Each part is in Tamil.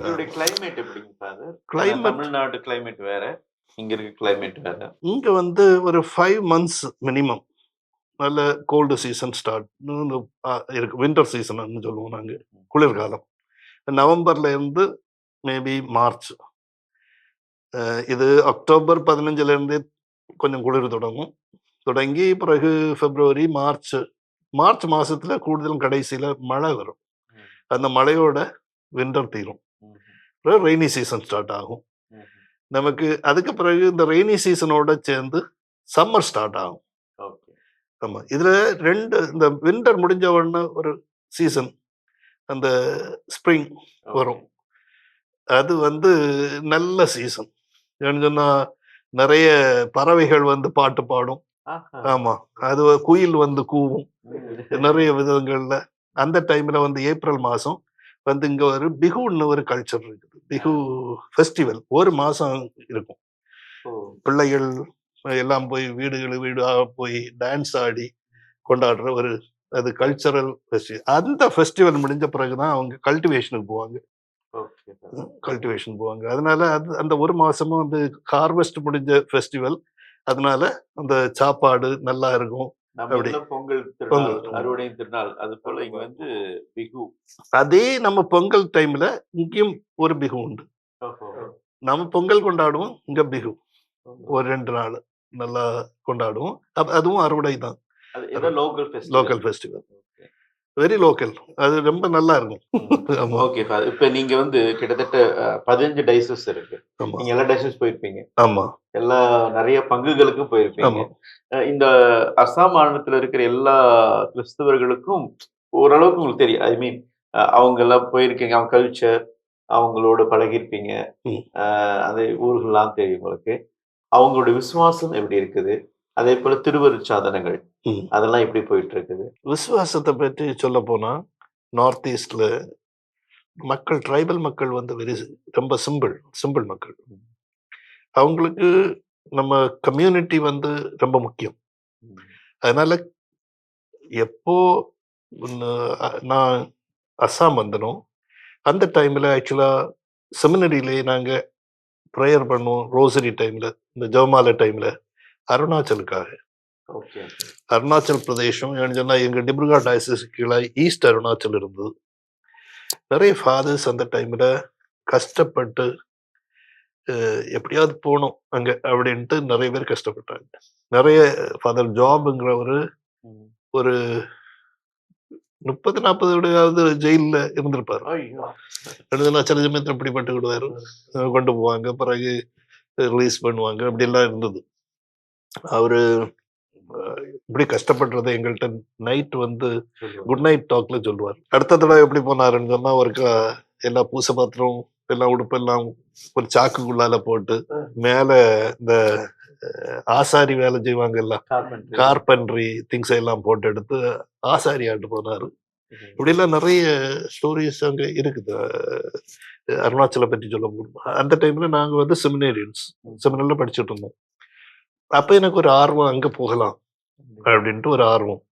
ஃபாதர் கிளைமேட் தமிழ்நாடு கிளைமேட் வேற இங்க இருக்க கிளைமேட் வேற. இங்க வந்து ஒரு ஃபைவ் மந்த்ஸ் மினிமம் நல்ல கோல்டு சீசன் ஸ்டார்ட் இருக்கு. வின்டர் சீசன் சொல்லுவோம் நாங்க. குளிர்காலம். நவம்பர்ல இருந்து மேபி மார்ச். இது அக்டோபர் பதினஞ்சுல இருந்தே கொஞ்சம் குளிர் தொடங்கும். தொடங்கி பிறகு பிப்ரவரி மார்ச். மார்ச் மாசத்துல கூடுதலும் கடைசியில மழை வரும். அந்த மழையோட வின்டர் தீரும். ரெய்னி சீசன் ஸ்டார்ட் ஆகும். நமக்கு அதுக்கு பிறகு இந்த ரெய்னி சீசனோட சேர்ந்து சம்மர் ஸ்டார்ட் ஆகும். ஓகே. ஆமா. இதுல ரெண்டு இந்த வின்டர் முடிஞ்ச உடனே ஒரு சீசன் அந்த ஸ்ப்ரிங் வரும். அது வந்து நல்ல சீசன் ஏன்னு சொன்னா நிறைய பறவைகள் வந்து பாட்டு பாடும். ஆமா. அது குயில் வந்து கூவும். நிறைய விதங்கள்ல. அந்த டைம்ல வந்து ஏப்ரல் மாசம் வந்து இங்க ஒரு பிகுன்னு ஒரு கல்ச்சர் இருக்குது. பிகு ஃபெஸ்டிவல் ஒரு மாசம் இருக்கும். பிள்ளைகள் எல்லாம் போய் வீடுகள் வீடாக போய் டான்ஸ் ஆடி கொண்டாடுற ஒரு அது கல்ச்சரல் ஃபெஸ்டிவல் அந்த ஃபெஸ்டிவல் முடிஞ்ச பிறகுதான் அவங்க கல்டிவேஷனுக்கு போவாங்க. கல்டிவேஷன் போவாங்க. அதனால அது அந்த ஒரு மாசமும் வந்து ஹார்வெஸ்ட் முடிஞ்ச ஃபெஸ்டிவல் அதனால அந்த சாப்பாடு நல்லா இருக்கும். நம்ம பொங்கல் திருநாள் பொங்கல். அறுவடை திருநாள் அது போல இங்க வந்து பிகு. அதே நம்ம பொங்கல் டைம்ல இங்கேயும் ஒரு பிகு உண்டு. ஓஹோ. நம்ம பொங்கல் கொண்டாடுவோம் இங்க பிகு. ஒரு ரெண்டு நாள் நல்லா கொண்டாடுவோம். அதுவும் அறுவடை தான். அது ஏதோ local festival local festival very local அது ரொம்ப நல்லா இருக்கும். ஓகே இப்ப நீங்க வந்து கிட்டத்தட்ட பதினஞ்சு டைசஸ் இருக்கு. நீங்க எல்லா டைசஸ் போயிருப்பீங்க. ஆமா. எல்லா நிறைய பங்குகளுக்கும் போயிருப்பீங்க. இந்த அஸ்ஸாம் மாநிலத்துல இருக்கிற எல்லா கிறிஸ்தவர்களுக்கும் ஓரளவுக்கு உங்களுக்கு தெரியும். ஐ மீன் அவங்க எல்லாம் போயிருக்கீங்க. அவங்க கல்ச்சர் அவங்களோட பழகிருப்பீங்க அந்த ஊர்கள்லாம் தெரியும் உங்களுக்கு. அவங்களோட விசுவாசம் எப்படி இருக்குது? அதே போல திருவருட்சாதனங்கள். அதெல்லாம் எப்படி போயிட்டு இருக்குது விசுவாசத்தை பற்றி சொல்ல போனா நார்த் ஈஸ்ட்ல மக்கள் ட்ரைபல் மக்கள் வந்து வெரி ரொம்ப சிம்பிள் சிம்பிள் மக்கள். அவங்களுக்கு நம்ம கம்யூனிட்டி வந்து ரொம்ப முக்கியம். அதனால எப்போ நான் அஸ்ஸாம் வந்தனோ அந்த டைம்ல ஆக்சுவலா செமினரியிலே நாங்க ப்ரேயர் பண்ணுவோம் ரோசரி டைம்ல இந்த ஜெவமால டைம்ல அருணாச்சலுக்காக. அருணாச்சல் பிரதேசம் ஏன்னு சொன்னா எங்க டிப்ருகா டயசிஸ் கீழே ஈஸ்ட் அருணாச்சல் இருந்தது. நிறைய ஃபாதர்ஸ் அந்த டைம்ல கஷ்டப்பட்டு எப்படியாவது போகணும் அங்க அப்படின்ட்டு நிறைய பேர் கஷ்டப்பட்டாங்க. நிறைய ஃபாதர் ஜாப்ங்கிறவரு ஒரு முப்பது நாற்பது விடையாவது ஜெயில்ல இருந்திருப்பாரு. எழுதுனா சில சமயத்தில் இப்படி பட்டுக்கிடுவாரு அஹ் கொண்டு போவாங்க. பிறகு ரிலீஸ் பண்ணுவாங்க. அப்படி எல்லாம் இருந்தது. அவரு இப்படி கஷ்டப்படுறதை எங்கள்கிட்ட நைட் வந்து குட் நைட் டாக்ல சொல்லுவார். அடுத்த தடவை எப்படி போனாருன்னு சொன்னா ஒரு க- எல்லா பூச பாத்திரம் எல்லாம் உடுப்பு எல்லாம் ஒரு சாக்குக்குள்ளால போட்டு மேல இந்த ஆசாரி வேலை செய்வாங்கல்ல கார்பெண்டர் கார்பென்ட்ரி திங்ஸ் எல்லாம் போட்டு எடுத்து ஆசாரி ஆட்டு போனாரு. இப்படிலாம் நிறைய ஸ்டோரிஸ் அங்க இருக்குது. அருணாச்சலை பற்றி சொல்ல முடியும் அந்த டைம்ல நாங்க வந்து செமினேரியன்ஸ் செமினர்ல படிச்சுட்டு இருந்தோம். அப்ப எனக்கு ஒரு ஆர்வம் அங்க போகலாம். அப்படின்ட்டு ஒரு ஆர்வம்.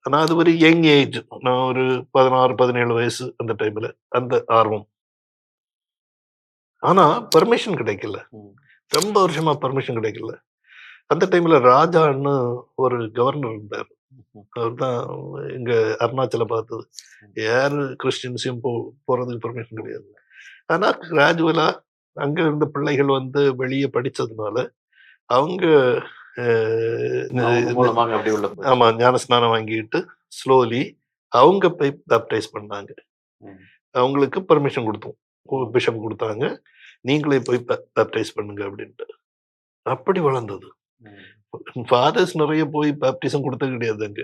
ஆனா அது ஒரு யங் ஏஜ். நான் ஒரு பதினாறு பதினேழு வயசு அந்த டைம்ல அந்த ஆர்வம். ஆனா பர்மிஷன் கிடைக்கல. ரொம்ப வருஷமா பர்மிஷன் கிடைக்கல. அந்த டைம்ல ராஜான்னு ஒரு கவர்னர் இருந்தார். அவர் தான் இங்க அருணாச்சல பார்த்தது. யாரு கிறிஸ்டின்ஸையும் போ போறதுக்கு பர்மிஷன் கிடையாது. ஆனா கிராஜுவலா அங்க இருந்த பிள்ளைகள் வந்து வெளியே படிச்சதுனால அவங்க ஆமா ஞானஸ்நானம் வாங்கிட்டு ஸ்லோலி அவங்க போய் பேப்டைஸ் பண்ணாங்க. அவங்களுக்கு பர்மிஷன் கொடுத்தோம். பிஷப் கொடுத்தாங்க. நீங்களே போய் பேப்டைஸ் பண்ணுங்க அப்படின்ட்டு. அப்படி வளர்ந்தது. ஃபாதர்ஸ் நிறைய போய் பேப்டிசம் கொடுத்தது கிடையாது அங்க.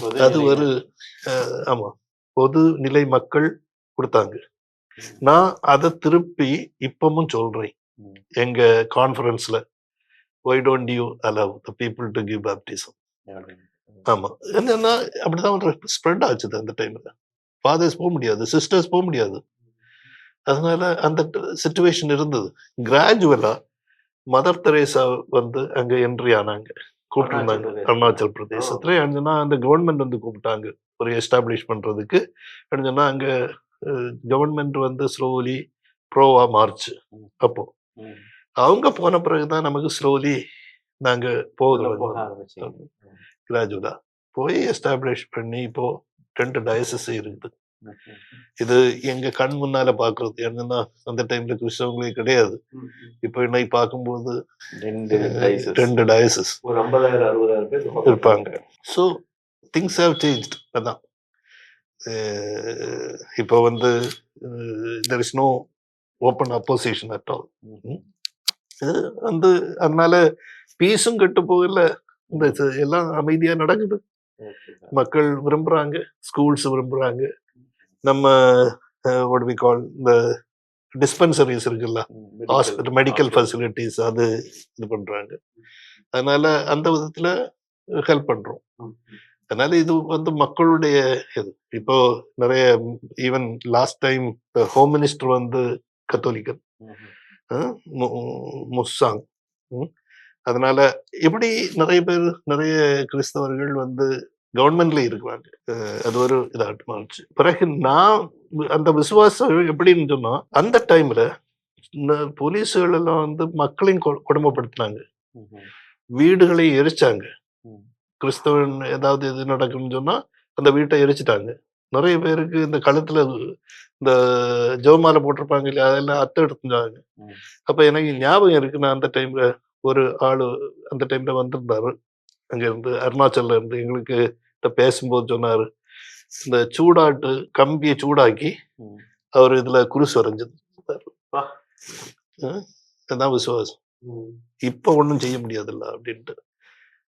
பொது அது. ஒரு ஆமா பொது நிலை மக்கள் கொடுத்தாங்க. நான் அதை திருப்பி இப்பவும் சொல்றேன். எங்க கான்ஃபரன்ஸ்ல why don't you allow the people to give baptism அப்படின்னு. ஆமா. என்னன்னா அப்படிதான் ஒரு ஸ்ப்ரெட் ஆச்சுது அந்த டைம்ல ஃபாதர்ஸ் போக முடியாது சிஸ்டர்ஸ் போக முடியாது. அதனால அந்த சுச்சுவேஷன் இருந்தது. கிராஜுவலா மதர் தெரேசா வந்து அங்க என்ட்ரி ஆனாங்க. கூப்பிட்டுருந்தாங்க. அருணாச்சல் பிரதேசத்துல. அஞ்சனா அந்த கவர்மெண்ட் வந்து கூப்பிட்டாங்க. ஒரு எஸ்டாப்ளிஷ் பண்றதுக்கு. அஞ்சனா அங்க கவர்மெண்ட் வந்து ஸ்லோலி ப்ரோவா மாறுச்சு. ம். அப்போ. அவங்க போன பிறகுதான் நமக்கு ஸ்லோலி நாங்க உள்ள போக போகுது ஆரம்பிச்சீங்க கிராஜுவலா போய் எஸ்டாப்ளிஷ் பண்ணி இப்போ ரெண்டு டயசஸ் இருக்குது. இது எங்க கண் முன்னால பாக்குறது. என்னன்னா அந்த டைம்ல கிறிஸ்தவங்களே கிடையாது. இப்போ இன்னைக்கு பார்க்கும்போது ரெண்டு டயசஸ் ஒரு ஐம்பதாயிரம் அறுபதாயிரம் பேர் இருப்பாங்க. ஸோ திங்ஸ் ஹேவ் சேஞ்ச் அதான். இப்போ வந்து there is no open opposition at all வந்து அதனால பீஸும் கெட்டு போகல. இந்த எல்லாம் அமைதியா நடக்குது. மக்கள் விரும்புறாங்க ஸ்கூல்ஸ் விரும்புறாங்க. நம்ம வி கால் இந்த டிஸ்பென்சரிஸ் இருக்குல்ல ஹாஸ்பிட்டல் மெடிக்கல். ஃபெசிலிட்டிஸ் அது இது பண்றாங்க. அதனால அந்த விதத்துல ஹெல்ப் பண்றோம். அதனால இது வந்து மக்களுடைய இது. இப்போ நிறைய even last time home minister வந்து கத்தோலிக்கன் முஸ்ஸாங் ம். அதனால இப்படி நிறைய பேர் நிறைய கிறிஸ்தவர்கள் வந்து கவர்மெண்ட்ல இருக்கிறாங்க அது ஒரு இதாட்டு மாறிச்சு பிறகு நான் அந்த விசுவாசம் எப்படின்னு சொன்னா அந்த டைம்ல போலீஸுகள் எல்லாம் வந்து மக்களையும் கொடுமைப்படுத்தினாங்க ம், ம். வீடுகளை எரிச்சாங்க. கிறிஸ்தவன் ஏதாவது இது நடக்குன்னு சொன்னா அந்த வீட்டை எரிச்சிட்டாங்க நிறைய பேருக்கு இந்த கழுத்துல இந்த ஜெவமாலை போட்டிருப்பாங்க இல்லையா? அதெல்லாம் அத்தை எடுத்துட்டாங்க. அப்ப எனக்கு ஞாபகம் இருக்கு. நான் அந்த டைம்ல ஒரு ஆளு அந்த டைம்ல வந்திருந்தாரு. அங்க இருந்து அருணாச்சல்ல இருந்து எங்களுக்கு பேசும்போது சொன்னாரு. இந்த சூடாட்டு கம்பியை சூடாக்கி. அவர் இதுல குருசு வரைஞ்சது. அதான் விசுவாசம். இப்ப ஒண்ணும் செய்ய முடியாதுல்ல அப்படின்ட்டு.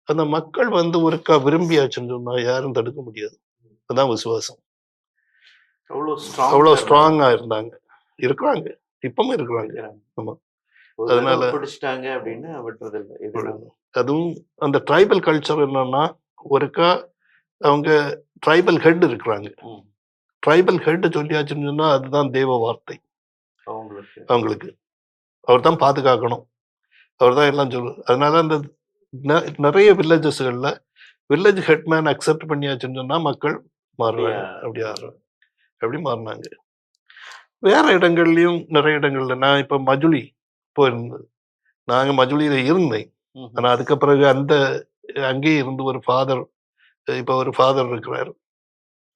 அந்த மக்கள் வந்து ஒருக்கா விரும்பியாச்சுன்னு சொன்னா யாரும் தடுக்க முடியாது. அதான் விசுவாசம். அவ்வளவு strong அவ்வளவு ஆ ஸ்ட்ராங்கா இருந்தாங்க. இருக்கிறாங்க. இப்பவும் இருக்கிறாங்க. அதனால- பிடிச்சிட்டாங்க அப்படின்னா விட்டுறது இல்லை. இது அதுவும் அந்த ட்ரைபல் கல்ச்சர் என்னன்னா ஒருக்கா அவங்க ட்ரைபல் ஹெட் இருக்கிறாங்க. ட்ரைபல் ஹெட் சொல்லியாச்சுன்னு சொன்னா அதுதான் தேவ வார்த்தை. அவங்களுக்கு. அவங்களுக்கு. அவர் தான் பாதுகாக்கணும். அவர் தான் எல்லாம் சொல்லு அதனால அந்த நிறைய வில்லேஜஸ்கள்ல வில்லேஜ் ஹெட்மேன் அக்செப்ட் பண்ணியாச்சுன்னு சொன்னா மக்கள் மாறுறாங்க அப்படி ஆடுறாங்க அப்படி மாறினாங்க. வேற இடங்கள்லயும் நிறைய இடங்கள்ல நான் இப்ப மஜுளி போயிருந்தது. நாங்க மஜுளியில இருந்தேன். ம். ஆனா அதுக்கு பிறகு அந்த அங்கேயே இருந்து ஒரு ஃபாதர் இப்ப ஒரு ஃபாதர் இருக்கிறாரு.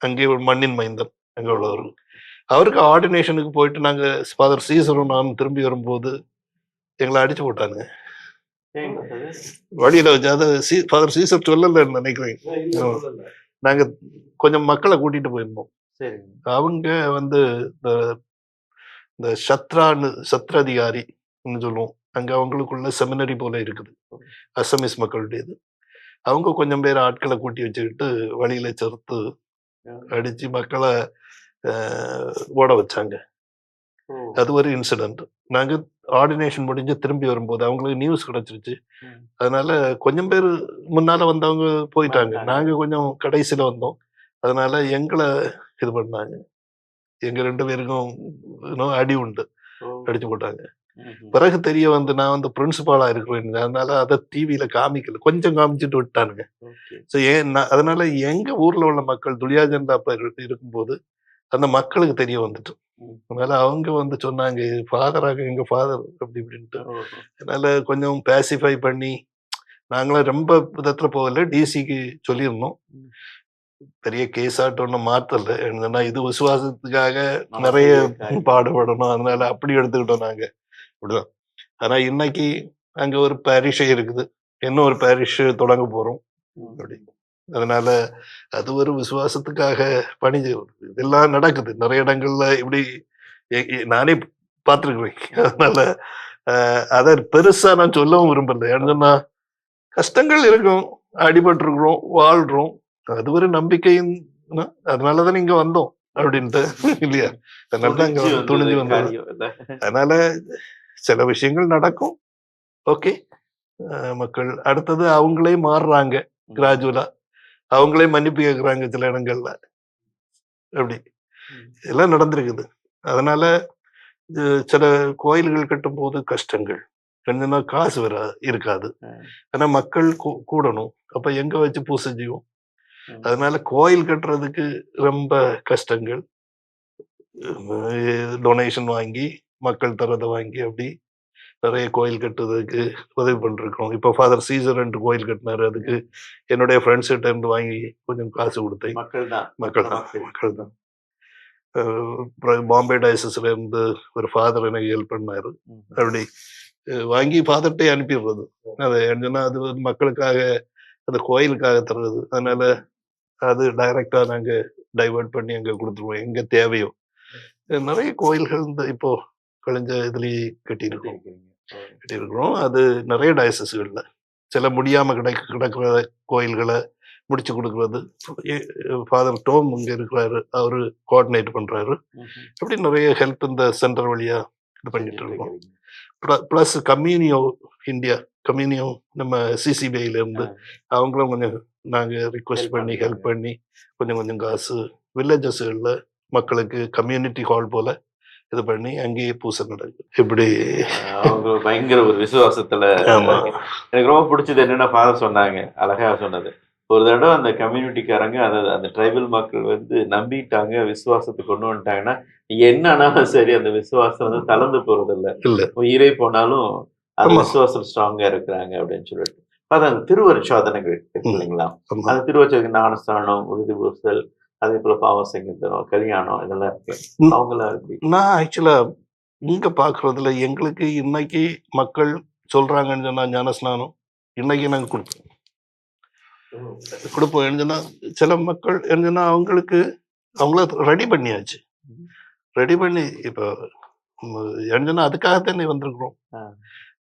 அங்கே ஒரு மண்ணின் மைந்தன் அங்க உள்ளவர் அவருக்கு ஆர்டினேஷனுக்கு போயிட்டு நாங்க ஃபாதர் சீசரும் நான் திரும்பி வரும்போது எங்களை அடிச்சு போட்டாங்க? வழியில வச்சு அதை ஃபாதர் சீசர் சொல்லலன்னு நினைக்கிறேன். நாங்க கொஞ்சம் மக்களை கூட்டிட்டு போயிருந்தோம். அவங்க வந்து இந்த இந்த சத்ரான்னு சத்ராதிகாரி சொல்லுவோம். அங்க அவங்களுக்குள்ள செமினரி போல இருக்குது. அசமிஸ் மக்களுடையது. அவங்க கொஞ்சம் பேர் ஆட்களை கூட்டி வச்சுக்கிட்டு வழியில செலுத்து அடிச்சு மக்களை ஓட வச்சாங்க. அது ஒரு இன்சிடென்ட் நாங்க ஆர்டினேஷன் முடிஞ்சு திரும்பி வரும்போது அவங்களுக்கு நியூஸ் கிடைச்சிருச்சு. அதனால கொஞ்சம் பேர் முன்னால வந்தவங்க போயிட்டாங்க. நாங்க கொஞ்சம் கடைசியில வந்தோம். அதனால எங்களை இது பண்ணாங்க எங்க ரெண்டு பேருக்கும் அடி உண்டு. அடிச்சு போட்டாங்க. பிறகு தெரிய வந்து நான் வந்து பிரின்சிபாலா இருக்கிறேன் அதனால அதை டிவியில காமிக்கல கொஞ்சம் காமிச்சிட்டு விட்டானுங்க. ஸோ ஏன் அதனால எங்க ஊர்ல உள்ள மக்கள் அப்ப இரு- இருக்கும்போது அந்த மக்களுக்கு தெரிய வந்துட்டு. அதனால அவங்க வந்து சொன்னாங்க ஃபாதராக எங்க ஃபாதர் அப்படி இப்படின்ட்டு. அதனால கொஞ்சம் பேசிஃபை பண்ணி நாங்களும் ரொம்ப விதத்துல போகல டிசிக்கு சொல்லியிருந்தோம். பெரிய கேஸ் ஆட்டு ஒன்றும் மாத்தல. என்னன்னா இது விசுவாசத்துக்காக நிறைய பாடுபடணும். அதனால அப்படி எடுத்துக்கிட்டோம் நாங்க. அப்படிதான். ஆனா இன்னைக்கு அங்க ஒரு பாரிஷே இருக்குது. இன்னும் ஒரு பாரிஷ் தொடங்க போறோம். அப்படி. அதனால அது ஒரு விசுவாசத்துக்காக பணி. இதெல்லாம் நடக்குது. நிறைய இடங்கள்ல இப்படி நானே பார்த்துருக்குறேன். அதனால அதை பெருசா நான் சொல்லவும் விரும்பல. ஏன்னு சொன்னா கஷ்டங்கள் இருக்கும். அடிபட்டிருக்கிறோம் வாழ்றோம். அது ஒரு நம்பிக்கையின் ந- அதனாலதான் இங்க வந்தோம் அப்படின்ட்டு இல்லையா? அதனால தான் இங்க துணிஞ்சு வந்தோம்? அதனால சில விஷயங்கள் நடக்கும். ஓகே. மக்கள் அடுத்தது அவங்களே மாறுறாங்க கிராஜுவலா. அவங்களே மன்னிப்பு கேட்குறாங்க சில இடங்கள்ல. அப்படி. எல்லாம் நடந்திருக்குது. அதனால சில கோயில்கள் கட்டும் போது கஷ்டங்கள் என்னன்னா காசு வர இருக்காது. ஆனா மக்கள் கூடணும். அப்ப எங்க வச்சு பூசை செய்வோம். அதனால கோயில் கட்டுறதுக்கு ரொம்ப கஷ்டங்கள். டொனேஷன் வாங்கி மக்கள் தரதை வாங்கி அப்படி நிறைய கோயில் கட்டுறதுக்கு உதவி பண்ணிருக்கோம். இப்போ ஃபாதர் சீசர் ரெண்டு கோயில் கட்டினாரு. அதுக்கு என்னுடைய ஃப்ரெண்ட்ஸ் கிட்ட இருந்து வாங்கி கொஞ்சம் காசு கொடுத்தேன். மக்கள் தான். மக்கள் தான். மக்கள் தான். பாம்பே டயசஸ்ல இருந்து ஒரு ஃபாதர் எனக்கு ஹெல்ப் பண்ணாரு. அப்படி வாங்கி ஃபாதர்கிட்டே அனுப்பிடுறது. அது என்னன்னா அது மக்களுக்காக அந்த கோயிலுக்காக தர்றது. அதனால அது டைரக்டா நாங்க டைவர்ட் பண்ணி அங்க கொடுத்துருவோம். எங்க தேவையோ. நிறைய கோயில்கள் இந்த இப்போ கழிஞ்ச இதுலயே கட்டியிருக்கோம். கட்டியிருக்கிறோம். அது நிறைய டயசஸ்கள்ல சில முடியாம கிடக்க கிடக்கிற கோயில்களை முடிச்சு கொடுக்கறது. ஃபாதர் டோம் இங்க இருக்கிறாரு. அவரு கோஆர்டினேட் பண்றாரு. அப்படி நிறைய ஹெல்ப் இந்த சென்டர் வழியா இது பண்ணிட்டு இருக்கோம். ப்ளஸ் கம்யூனியோ இந்தியா கம்யூனியோ நம்ம சிசிபிஐல இருந்து அவங்களும் கொஞ்சம் நாங்க ரிக்வெஸ்ட் பண்ணி. ஹெல்ப் பண்ணி கொஞ்சம் கொஞ்சம் காசு வில்லேஜஸ்களில் மக்களுக்கு கம்யூனிட்டி ஹால் போல இது பண்ணி அங்கேயே பூசை நடக்குது. இப்படி. அவங்க பயங்கர ஒரு விசுவாசத்துல எனக்கு ரொம்ப பிடிச்சது என்னன்னா ஃபாதர் சொன்னாங்க அழகா சொன்னது. ஒரு தடவை அந்த கம்யூனிட்டிக்காரங்க அதை அந்த ட்ரைபல் மக்கள் வந்து நம்பிட்டாங்க விசுவாசத்தை கொண்டு வந்துட்டாங்கன்னா என்ன ஆனாலும் சரி அந்த விசுவாசம் வந்து தளர்ந்து போறது இல்ல. இல்ல உயிரே போனாலும் அந்த. விசுவாசம் ஸ்ட்ராங்கா இருக்கிறாங்க அப்படின்னு சொல்லிட்டு. அது அந்த திருவருட்சாதனைகள் இருக்கு. இல்லைங்களா. அந்த திருவருட்சாதனை ஞானஸ்தானம் உறுதி பூசல் அதே போல பாவ கல்யாணம் இதெல்லாம் இருக்கு. அவங்களாம் எப்படி? நான் ஆக்சுவலா இங்க பாக்குறதுல எங்களுக்கு இன்னைக்கு மக்கள் சொல்றாங்கன்னு சொன்னா ஞானஸ்நானம் இன்னைக்கு நாங்க கொடுப்போம். கொடுப்போம் என்னன்னா சில மக்கள் என்னன்னா அவங்களுக்கு அவங்கள ரெடி பண்ணியாச்சு. ரெடி பண்ணி இப்போ என்னன்னா அதுக்காகத்தானே வந்திருக்கிறோம். ஆ.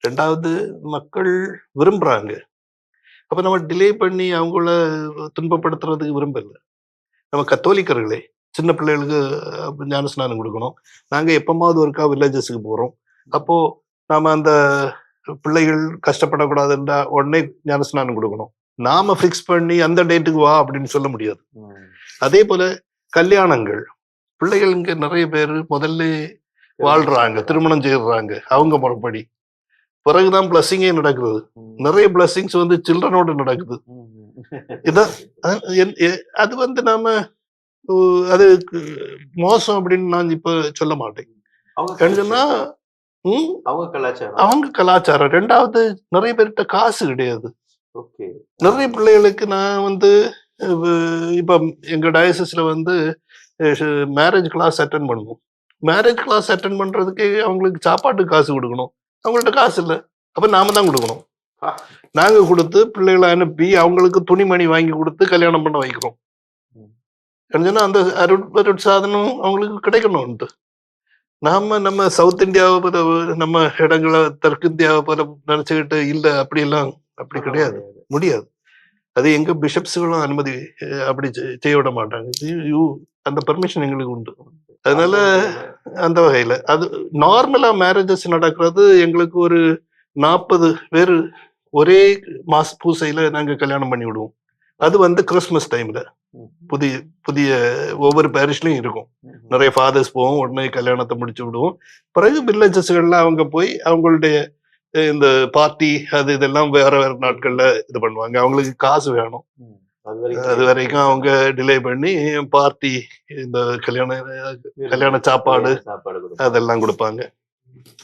ரெண்டாவது மக்கள் விரும்புறாங்க. அப்ப நம்ம டிலே பண்ணி அவங்கள துன்பப்படுத்துறதுக்கு விரும்பல. நம்ம கத்தோலிக்கர்களே சின்ன பிள்ளைகளுக்கு அஹ், ஞானஸ்நானம் கொடுக்கணும். நாங்க எப்பமாவது ஒருக்கா வில்லேஜஸுக்கு போறோம். அப்போ நாம அந்த பிள்ளைகள் கஷ்டப்படக்கூடாதுன்றா உடனே ஞானஸ்நானம் கொடுக்கணும். நாம ஃபிக்ஸ் பண்ணி அந்த டேட்டுக்கு வா அப்படின்னு சொல்ல முடியாது. அதே போல கல்யாணங்கள். பிள்ளைகள் இங்க நிறைய பேர் முதல்ல வாழ்றாங்க திருமணம் செய்யறாங்க அவங்க முறைப்படி. பிறகுதான் பிளஸ்ஸிங்கே நடக்குது. ம். நிறைய பிளஸ்ஸிங்ஸ் வந்து சில்ட்ரனோட நடக்குது. இதான் அது வந்து நாம அது மோசம் அப்படின்னு நான் இப்ப சொல்ல மாட்டேன். ம், அவங்க கலாச்சாரம். அவங்க கலாச்சாரம். ரெண்டாவது நிறைய பேர்கிட்ட காசு கிடையாது. நிறைய பிள்ளைகளுக்கு நான் வந்து இப்ப எங்க டயசஸ்ல வந்து மேரேஜ் கிளாஸ் அட்டன் பண்ணுவோம். மேரேஜ் கிளாஸ் அட்டன் பண்றதுக்கு அவங்களுக்கு சாப்பாட்டுக்கு காசு கொடுக்கணும். அவங்கள்ட்ட காசு இல்லை. அப்ப நாம தான் கொடுக்கணும். ஆ. நாங்க கொடுத்து பிள்ளைகளை அனுப்பி அவங்களுக்கு துணிமணி வாங்கி கொடுத்து கல்யாணம் பண்ண வைக்கிறோம். ஏன்னா அந்த அருட் சாதனம் அவங்களுக்கு கிடைக்கணும்ட்டு நாம நம்ம சவுத் இந்தியாவை போல நம்ம இடங்களை தெற்கு இந்தியாவை போல நினைச்சுக்கிட்டு இல்ல அப்படி எல்லாம் அப்படி கிடையாது. முடியாது. அது எங்க பிஷப்ஸுகளும் அனுமதி அப்படி செய்ய விட மாட்டாங்க. அந்த பர்மிஷன் எங்களுக்கு உண்டு. அதனால அந்த வகையில. அது நார்மலா மேரேஜஸ் நடக்கிறது எங்களுக்கு ஒரு நாற்பது பேர் ஒரே மாச பூசையில நாங்க கல்யாணம் பண்ணி விடுவோம். அது வந்து கிறிஸ்மஸ் டைம்ல புதிய புதிய ஒவ்வொரு பேரிஷ்லயும் இருக்கும். நிறைய ஃபாதர்ஸ் போவோம் உடனே கல்யாணத்தை முடிச்சு விடுவோம். பிறகு வில்லேஜஸ்கள்ல அவங்க போய் அவங்களுடைய இந்த பார்ட்டி அது இதெல்லாம் வேற வேற நாட்கள்ல இது பண்ணுவாங்க. அவங்களுக்கு காசு வேணும். அது வரைக்கும் அவங்க டிலே பண்ணி பார்ட்டி இந்த கல்யாண கல்யாண சாப்பாடு சாப்பாடு. அதெல்லாம் கொடுப்பாங்க.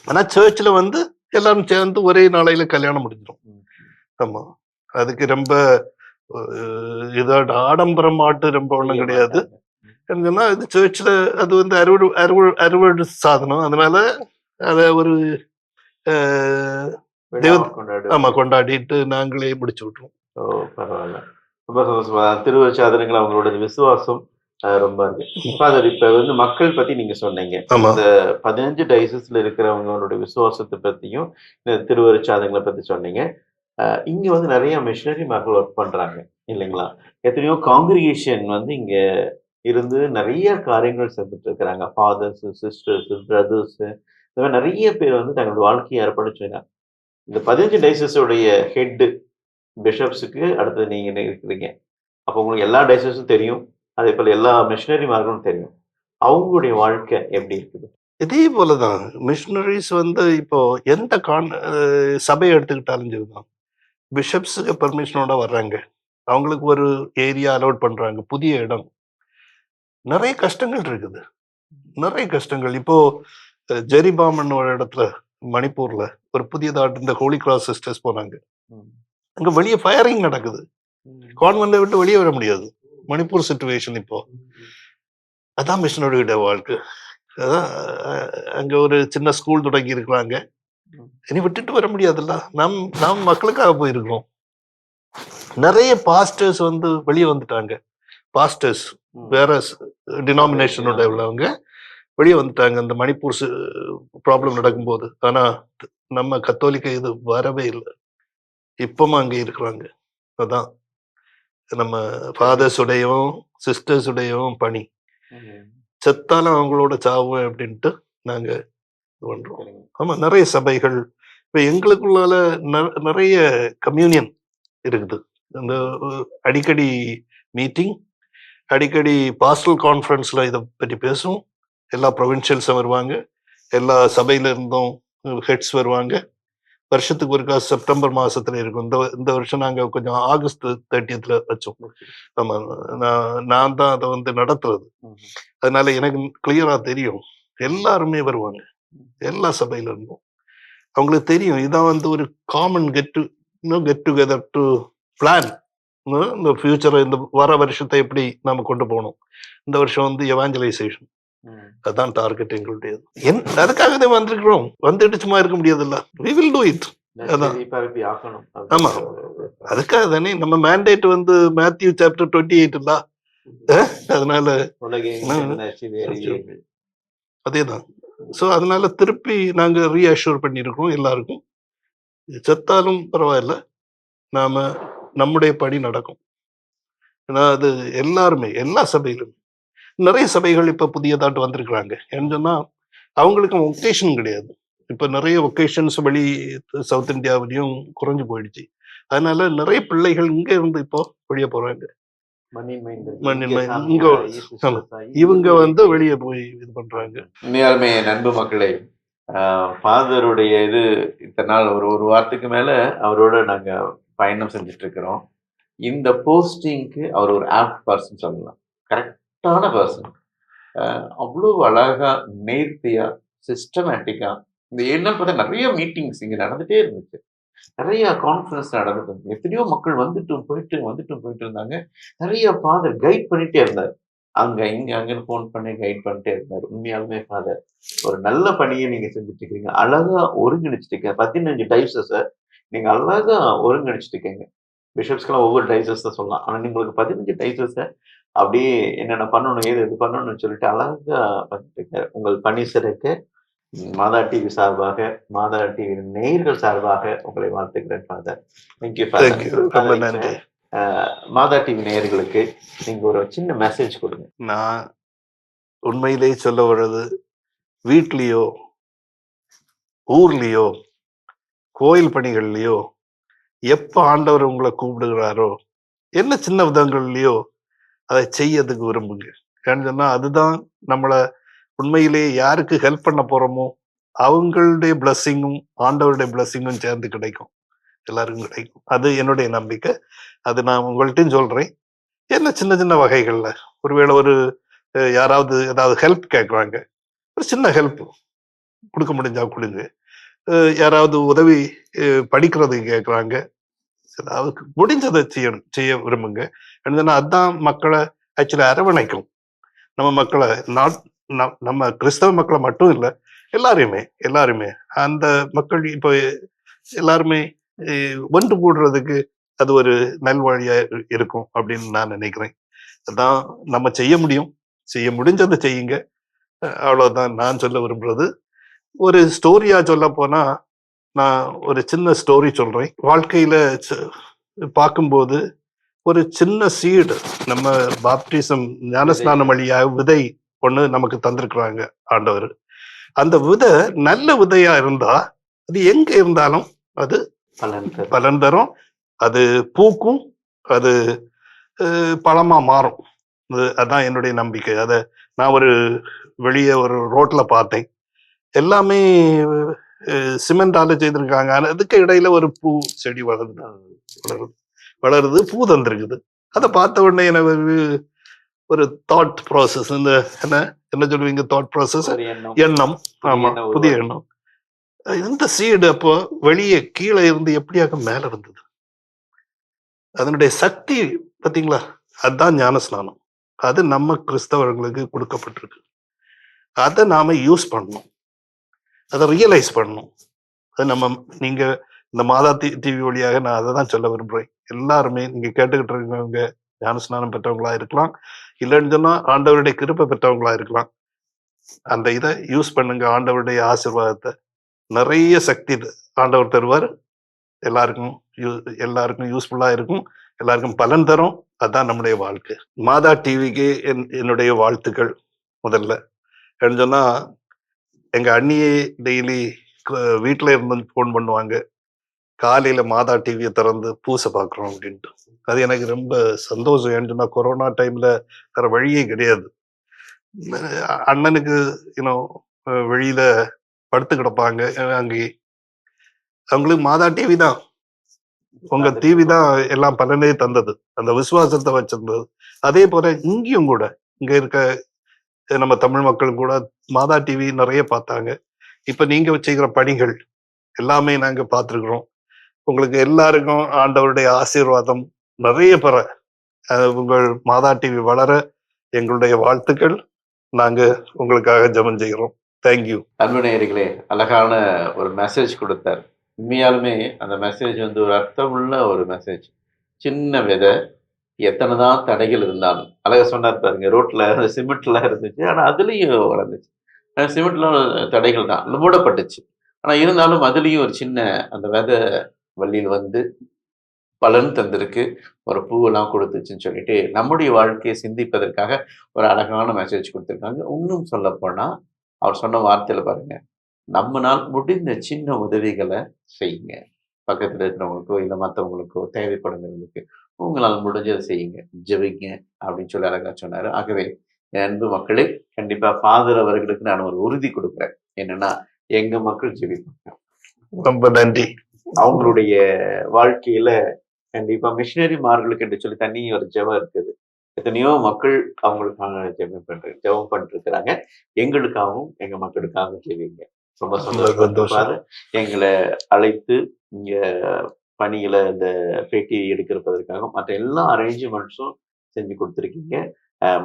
ஆனா சர்ச்சில் வந்து எல்லாரும் சேர்ந்து ஒரே நாளையில கல்யாணம் முடிஞ்சிடும். ஆமா. அதுக்கு ரொம்ப இதோட ஆடம்பரம் மாட்டு ரொம்ப ஒண்ணும் கிடையாது. என்னன்னா இது சர்ச்சில் அது வந்து அறுவடை அறுவடை அறுவடை சாதனம். அதனால அத ஒரு கொண்டாடு. ஆமா கொண்டாடிட்டு நாங்களே முடிச்சு விட்டுருவோம். ஓ பரவாயில்ல. ரொம்ப சந்தோஷமா திருவச்சாதனங்கள் அவங்களோட விசுவாசம் ரொம்ப இருக்கு. ஃபாதர் இப்ப வந்து மக்கள் பத்தி நீங்க சொன்னீங்க. இந்த பதினஞ்சு டைசஸ்ல இருக்கிறவங்களோட விசுவாசத்தை பத்தியும் இந்த திருவருட்சாதங்களை பத்தி சொன்னீங்க. இங்க வந்து நிறைய மிஷினரி மக்கள் ஒர்க் பண்றாங்க இல்லைங்களா? எத்தனையோ காங்கிரிகேஷன் வந்து இங்க இருந்து நிறைய காரியங்கள் செஞ்சுட்டு இருக்கிறாங்க. ஃபாதர்ஸ் சிஸ்டர்ஸ் பிரதர்ஸ் இந்த மாதிரி நிறைய பேர் வந்து தங்களோட வாழ்க்கையை அர்ப்பணிச்சுங்க இந்த பதினஞ்சு டைசஸோடைய ஹெட் பிஷப்ஸுக்கு அடுத்தது நீங்க என்ன இருக்கிறீங்க? அப்போ உங்களுக்கு எல்லா டைசஸும் தெரியும். அதே போல எல்லா மிஷினரி மார்களும் தெரியும். அவங்களுடைய வாழ்க்கை எப்படி இருக்குது? இதே போலதான். மிஷினரிஸ் வந்து இப்போ எந்த கான் சபையை எடுத்துக்கிட்டாலும் சரிதான். பிஷப்ஸுக்கு பெர்மிஷனோட வர்றாங்க. அவங்களுக்கு ஒரு ஏரியா அலோட் பண்றாங்க. புதிய இடம். நிறைய கஷ்டங்கள் இருக்குது. நிறைய கஷ்டங்கள். இப்போ ஜெரிபாம்னு ஒரு இடத்துல மணிப்பூர்ல ஒரு புதியதாட்டு இந்த ஹோலி கிராஸ் சிஸ்டர்ஸ் போனாங்க. அங்க வெளியே ஃபயரிங் நடக்குது. கான்வென்ட்டை விட்டு வெளியே வர முடியாது. மணிப்பூர் சுச்சுவேஷன் இப்போ. அதான் மிஷனரியோட வாழ்க்கை. அதான் அங்க ஒரு சின்ன ஸ்கூல் தொடங்கி இருக்கிறாங்க. இனி விட்டுட்டு வர முடியாதுல்ல. நம் நம் மக்களுக்காக போயிருக்கோம். நிறைய பாஸ்டர்ஸ் வந்து வெளியே வந்துட்டாங்க. பாஸ்டர்ஸ். வேற டினாமினேஷனோட உள்ளவங்க வெளியே வந்துட்டாங்க. இந்த மணிப்பூர் ப்ராப்ளம் நடக்கும்போது. ஆனா நம்ம கத்தோலிக்க இது வரவே இல்லை. இப்பவும் அங்கே இருக்கிறாங்க. அதான். நம்ம ஃபாதர்ஸ் உடையவும் சிஸ்டர்ஸ் உடையவும் பணி. செத்தாலும் அவங்களோட சாவு அப்படின்ட்டு நாங்க இது பண்றோம். சரிங்க. ஆமா நிறைய சபைகள். இப்ப எங்களுக்குள்ளால நிறைய கம்யூனியன் இருக்குது. அந்த அடிக்கடி மீட்டிங் அடிக்கடி பாஸ்டல் கான்ஃபரன்ஸ்ல இதை பற்றி பேசுவோம். எல்லா ப்ரொவின்ஷியல்ஸும் வருவாங்க. எல்லா சபையில இருந்தும் ஹெட்ஸ் வருவாங்க. வருஷத்துக்கு ஒருக்கா செப்டம்பர் மாசத்துல இருக்கும். இந்த இந்த வருஷம் நாங்க கொஞ்சம் ஆகஸ்ட் தேர்ட்டியத்துல வச்சோம். ஆமா நான் நான் தான் அதை வந்து நடத்துறது. அதனால எனக்கு கிளியரா தெரியும். எல்லாருமே வருவாங்க. எல்லா சபையில இருந்தும் அவங்களுக்கு தெரியும். இதான் வந்து ஒரு common get to get together to plan இந்த ஃபியூச்சரை இந்த வர வருஷத்தை எப்படி நாம கொண்டு போகணும். இந்த வருஷம் வந்து எவாஞ்சலைசேஷன் ம். அதான் டார்கெட் எங்களுடையது. என் அதுக்காக தான் வந்திருக்கிறோம். வந்துட்டு சும்மா இருக்க முடியாதுல்ல. வி வில் டூ இட் அதான். ஆமா. அதுக்காக தானே நம்ம மேண்டேட் வந்து மேத்யூ சாப்டர் டுவெண்ட்டி எயிட் இல்ல அஹ்? அதனால. அதேதான். ஸோ அதனால திருப்பி நாங்க ரீஅஷ்யூர் பண்ணியிருக்கோம் எல்லாருக்கும். செத்தாலும் பரவாயில்ல. நாம நம்முடைய படி நடக்கும். ஏன்னா அது எல்லாருமே எல்லா சபையிலும். நிறைய சபைகள் இப்ப புதியதாட்டு வந்திருக்கிறாங்க. ஏன்னு சொன்னா அவங்களுக்கும் ஒகேஷன் கிடையாது. இப்ப நிறைய ஒகேஷன்ஸ் வெளி சவுத் இந்தியாவிலையும் குறைஞ்சு போயிடுச்சு. அதனால நிறைய பிள்ளைகள் இங்க இருந்து இப்போ வெளியே. சிவசாயி. இவங்க வந்து வெளியே போய் இது பண்றாங்க. உண்மையாலுமே நண்பு மக்களே ஃபாதருடைய இது இத்தனை நாள் ஒரு ஒரு வாரத்துக்கு மேல அவரோட நாங்க பயணம் செஞ்சுட்டு இருக்கிறோம். இந்த போஸ்டிங்க்கு அவர் ஒரு ஆப்ட் பர்சன் சொல்லலாம். கரெக்டான பர்சன் அவ்வளோ அழகா நேர்த்தியாக சிஸ்டமேட்டிக்காக இந்த ஏழு பார்த்தா நிறைய மீட்டிங்ஸ் இங்கே நடந்துகிட்டே இருந்துச்சு. நிறைய கான்ஃபரன்ஸ் நடந்துட்டு இருந்துச்சு எத்தனையோ மக்கள் வந்துட்டும் போயிட்டு வந்துட்டும் போயிட்டு இருந்தாங்க. நிறைய ஃபாதர் கைட் பண்ணிகிட்டே இருந்தார். அங்கே இங்கே அங்கேன்னு ஃபோன் பண்ணி கைட் பண்ணிட்டே இருந்தார். உண்மையாலுமே ஃபாதர் ஒரு நல்ல பணியை நீங்கள் செஞ்சுட்டு இருக்கீங்க அழகா ஒருங்கிணைச்சிட்டு இருக்கீங்க பதினஞ்சு டைப்ஸஸ நீங்கள் அழகா ஒருங்கிணைச்சிட்டு இருக்கீங்க பிஷப்ஸ்க்கெல்லாம் ஒவ்வொரு டைசஸ் தான் சொல்லலாம். ஆனால் உங்களுக்கு பதினஞ்சு டைசஸை அப்படியே என்னென்ன பண்ணணும் ஏது இது பண்ணணும்னு சொல்லிட்டு அழகா பண்ணிட்டு உங்கள் பணி சிறக்க மாதா டிவி சார்பாக மாதா டிவி நேயர்கள் சார்பாக உங்களை வாழ்த்துக்கிறேன் ஃபாதர் தேங்க்யூ நன்றி. மாதா டிவி நேயர்களுக்கு நீங்க ஒரு சின்ன மெசேஜ் கொடுங்க. நான் உண்மையிலே சொல்ல வர்றது வீட்லயோ ஊர்லயோ கோயில் பணிகள்லயோ எப்ப ஆண்டவர் உங்களை கூப்பிடுகிறாரோ என்ன சின்ன விதங்கள்லயோ அதை செய்யறதுக்கு விரும்புங்க. ஏன்னு சொன்னா அதுதான் நம்மளை உண்மையிலேயே யாருக்கு ஹெல்ப் பண்ண போறோமோ அவங்களுடைய பிளஸ்ஸிங்கும் ஆண்டவருடைய பிளஸ்ஸிங்கும் சேர்ந்து கிடைக்கும். எல்லாருக்கும் கிடைக்கும். அது என்னுடைய நம்பிக்கை. அது நான் உங்கள்கிட்டையும் சொல்றேன். என்ன சின்ன சின்ன வகைகள்ல ஒருவேளை ஒரு யாராவது ஏதாவது ஹெல்ப் கேட்குறாங்க. ஒரு சின்ன ஹெல்ப் கொடுக்க முடிஞ்சா கொடுங்க. யாராவது உதவி படிக்கிறது கேட்குறாங்க. அதாவது முடிஞ்சதை செய்யணும் செய்ய விரும்புங்க. என்னன்னா அதுதான் மக்களை ஆக்சுவலி அரவணைக்கும். நம்ம மக்களை நாட் நம்ம கிறிஸ்தவ மக்களை மட்டும் இல்லை எல்லாரையுமே எல்லாருமே அந்த மக்கள் இப்போ எல்லாருமே ஒன்று கூடுறதுக்கு அது ஒரு நல்வழியா இருக்கும் அப்படின்னு நான் நினைக்கிறேன். அதான் நம்ம செய்ய முடியும். செய்ய முடிஞ்சதை செய்யுங்க. அவ்வளோதான் நான் சொல்ல விரும்புறது. ஒரு ஸ்டோரியா சொல்ல போனா நான் ஒரு சின்ன ஸ்டோரி சொல்றேன். வாழ்க்கையில பார்க்கும்போது ஒரு சின்ன சீடு நம்ம பாப்டிசம் ஞானஸ்நானம் வழியா விதை ஒண்ணு நமக்கு தந்திருக்கிறாங்க ஆண்டவர். அந்த விதை நல்ல விதையா இருந்தா அது எங்க இருந்தாலும் அது பலன் தரும். பலன் தரும். அது பூக்கும் அது பழமா மாறும். அது- அதான் என்னுடைய நம்பிக்கை. அதை நான் ஒரு வெளியே ஒரு ரோட்ல பார்த்தேன். எல்லாமே சிமெண்டால செய்திருக்காங்க. அதுக்கு இடையில ஒரு பூ செடி வளருது. வளருது. வளருது பூ தந்திருக்குது. அதை பார்த்த உடனே எனக்கு ஒரு தாட் ப்ராசஸ் இந்த என்ன என்ன சொல்லுவீங்க தாட் ப்ராசஸ் எண்ணம். ஆமா புதிய எண்ணம். இந்த சீடு அப்போ வெளியே கீழே இருந்து எப்படியாக மேல இருந்தது? அதனுடைய சக்தி பாத்தீங்களா அதுதான் ஞான ஸ்நானம் அது நம்ம கிறிஸ்தவர்களுக்கு கொடுக்கப்பட்டிருக்கு. அதை நாம யூஸ் பண்ணணும். அதை ரியலைஸ் பண்ணணும். அது நம்ம நீங்க இந்த மாதா டி டிவி வழியாக நான் அதை தான் சொல்ல விரும்புறேன். எல்லாருமே நீங்க கேட்டுக்கிட்டு இருக்கவங்க ஞானஸ்நானம் பெற்றவங்களா இருக்கலாம். இல்லைன்னு சொன்னா ஆண்டவருடைய கிருப்பை பெற்றவங்களா இருக்கலாம். அந்த இதை யூஸ் பண்ணுங்க ஆண்டவருடைய ஆசீர்வாதத்தை. நிறைய சக்தி ஆண்டவர் தருவார். எல்லாருக்கும் யூ- எல்லாருக்கும் யூஸ்ஃபுல்லா இருக்கும். எல்லாருக்கும் பலன் தரும். அதுதான் நம்முடைய வாழ்க்கை. மாதா டிவிக்கு என் என்னுடைய வாழ்த்துக்கள் முதல்ல. சொன்னால் சொன்னா எங்க அண்ணியே டெய்லி வீட்டுல இருந்து ஃபோன் பண்ணுவாங்க. காலையில மாதா டிவியை திறந்து பூசை பார்க்குறோம் அப்படின்ட்டு. அது எனக்கு ரொம்ப சந்தோஷம். ஏன்னு கொரோனா டைம்ல வேற வழியே கிடையாது. அண்ணனுக்கு யூனோ வெளியில படுத்து கிடப்பாங்க. அஹ் அங்கேயே அவங்களுக்கு மாதா டிவி தான். உங்க டிவி தான் எல்லாம் பலனே தந்தது. அந்த விசுவாசத்தை வச்சிருந்தது. அதே போல இங்கேயும் கூட இங்க இருக்க நம்ம தமிழ் மக்கள் கூட மாதா டிவி நிறைய பார்த்தாங்க. இப்ப நீங்க செய்கிற பணிகள் எல்லாமே நாங்க பார்த்துருக்குறோம். உங்களுக்கு எல்லாருக்கும் ஆண்டவருடைய ஆசீர்வாதம் நிறைய பெற உங்கள் மாதா டிவி வளர எங்களுடைய வாழ்த்துக்கள். நாங்க உங்களுக்காக ஜபம் செய்கிறோம். தேங்க்யூ அன்பு நேயர்களே அழகான ஒரு மெசேஜ் கொடுத்தார். உண்மையாலுமே அந்த மெசேஜ் வந்து ஒரு அர்த்தமுள்ள ஒரு மெசேஜ் சின்ன விதை. எத்தனை தான் தடைகள் இருந்தாலும். அழக சொன்னார் பாருங்க ரோட்டில் சிமெண்ட்லாம் இருந்துச்சு ஆனால் அதுலேயும் வளர்ந்துச்சு. சிமெண்ட்லாம் தடைகள் தான் மூடப்பட்டுச்சு. ஆனால் இருந்தாலும் அதுலேயும் ஒரு சின்ன அந்த விதை வள்ளியில் வந்து பலன் தந்திருக்கு. ஒரு பூவெல்லாம் கொடுத்துச்சுன்னு சொல்லிட்டு நம்முடைய வாழ்க்கையை சிந்திப்பதற்காக ஒரு அழகான மெசேஜ் கொடுத்துருக்காங்க. இன்னும் சொல்ல அவர் சொன்ன வார்த்தையில் பாருங்க நம்மனால் முடிந்த சின்ன உதவிகளை செய்யுங்க. பக்கத்தில் இருக்கிறவங்களுக்கோ இல்லை மற்றவங்களுக்கோ தேவைப்படுங்கிறவங்களுக்கு உங்களால் முடிஞ்சதை செய்யுங்க. ஜெபிங்க அப்படின்னு சொல்லி அழகா சொன்னாரு. ஆகவே என் அன்பு மக்களே கண்டிப்பா ஃபாதர் அவர்களுக்கு நான் ஒரு உறுதி கொடுக்குறேன். என்னன்னா எங்க மக்கள் ஜெபிப்பாங்க. ரொம்ப நன்றி. அவங்களுடைய வாழ்க்கையில கண்டிப்பா மிஷினரிமார்களுக்கு என்று சொல்லி தனி ஒரு ஜெபம் இருக்குது. எத்தனையோ மக்கள் அவங்களுக்காக ஜெபம் பண்ற ஜெபம் பண்ணிட்டு இருக்கிறாங்க எங்களுக்காகவும் எங்க மக்களுக்காகவும் ஜெபிங்க. ரொம்ப. சந்தோஷம். எங்களை அழைத்து இங்க பணிகளை இந்த பேட்டி எடுக்கிறதற்காக மற்ற எல்லா அரேஞ்ச்மெண்ட்ஸும் செஞ்சு கொடுத்துருக்கீங்க.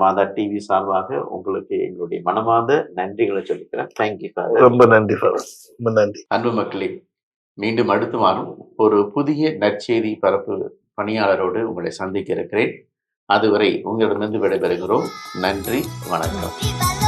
மாதா டிவி சார்பாக உங்களுக்கு எங்களுடைய மனமார்ந்த நன்றிகளை சொல்லிக்கிறேன். தேங்க்யூ ஃபாதர் ரொம்ப நன்றி ஃபாதர் ரொம்ப நன்றி. அன்பு மக்களே மீண்டும் அடுத்த வாரம் ஒரு புதிய நற்செய்தி பரப்பு பணியாளரோடு உங்களை சந்திக்க இருக்கிறேன். அதுவரை உங்களிடமிருந்து விடைபெறுகிறோம். நன்றி வணக்கம்.